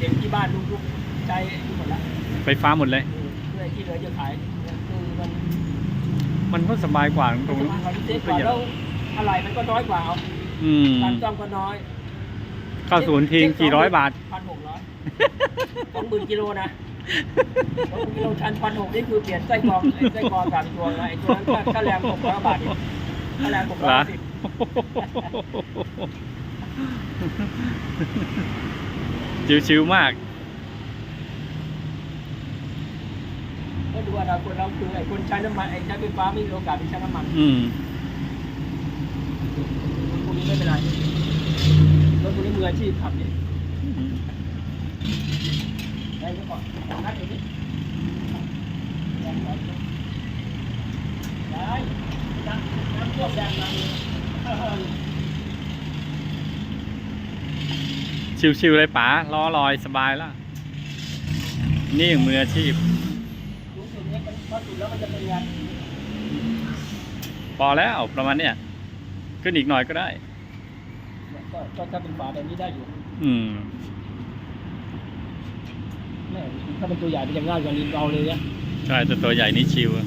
เด็กๆที่บ้านลูกๆใช้หมดแล้วไฟฟ้าหมดเลยเออเพื่อที่เหลือจะขายคือมันมันก็สบายกว่าตรงสมาธิเซ็ตกว่าแล้วอะไรมันก็น้อยกว่าเอาอืมการซ่อมก็น้อยเข้าศูนย์ทิ้งกี่ร้อยบาท พันหกร้อยสองหมื่นกิโลนะสองหมื่นกิโลชันพันหกนี่คือเปลี่ยนไส้กรองไส้กรองสามตัวนะไอ้ตัวนั้นก็ค่าแรงหกร้อยบาทอีกค่าแรงหกร้อยเหรอสิบ ชิวๆมาก ก็ดูว่าเราคนเราคือไอ้คนใช้น้ำมันไอ้ใช้ไฟฟ้าไม่มีโอกาสไปใช้น้ำมันอืม พวกนี้ไม่เป็นไรรถพวกนี้มืออาชีพขับนี่ได้ก็ก่อนนัดอย่างนี้ได้น้ำน้ำท่วมแดงมาเลย ชิวๆเลยป๋าล้อลอยสบายแล้วนี่มืออาชีพรู้สึกเนี้ยมันพอสุดแล้วมันจะเป็นไงพอแล้วประมาณเนี้ยขึ้นอีกหน่อยก็ได้ก็ก็ถ้าเป็นฝาแบบนี้ได้อยู่ อืมแม่ถ้าเป็นตัวใหญ่มันจะง่ายกว่าลินเอาเลยเนี่ยใช่แต่ตัวใหญ่นี่ชิวอะ